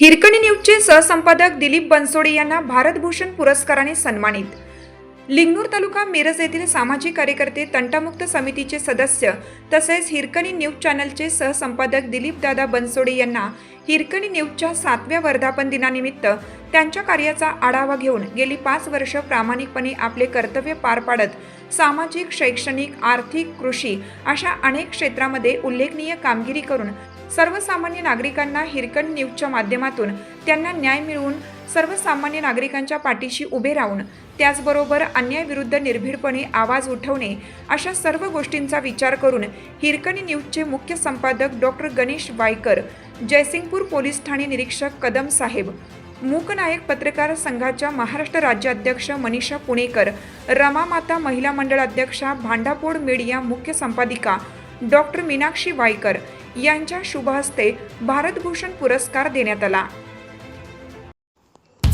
हिरकणी न्यूजचे सहसंपादक दिलीप बनसोडे यांना भारतभूषण पुरस्काराने सन्मानित. लिंगनूर तालुका मिरज येथील सामाजिक कार्यकर्ते तंटामुक्त समितीचे सदस्य तसेच हिरकणी न्यूज चॅनलचे सहसंपादक दिलीपदादा बनसोडे यांना हिरकणी न्यूजच्या सातव्या वर्धापन दिनानिमित्त त्यांच्या कार्याचा आढावा घेऊन गेली पाच वर्ष प्रामाणिकपणे आपले कर्तव्य पार पाडत सामाजिक शैक्षणिक आर्थिक कृषी अशा अनेक क्षेत्रामध्ये उल्लेखनीय कामगिरी करून सर्वसामान्य नागरिकांना हिरकण न्यूजच्या माध्यमातून त्यांना न्याय मिळवून सर्वसामान्य नागरिकांच्या पाठीशी उभे राहून त्याचबरोबर अन्यायविरुद्ध निर्भीडपणे आवाज उठवणे अशा सर्व गोष्टींचा विचार करून हिरकणी न्यूजचे मुख्य संपादक डॉक्टर गणेश वायकर जयसिंगपूर पोलीस ठाणे निरीक्षक कदम साहेब मूकनायक पत्रकार संघाच्या महाराष्ट्र राज्याध्यक्ष मनीषा पुणेकर रमामाता महिला मंडळ अध्यक्षा भांडापोड मीडिया मुख्य संपादिका डॉक्टर मीनाक्षी वायकर यांच्या शुभहस्ते भारतभूषण पुरस्कार देण्यात आला.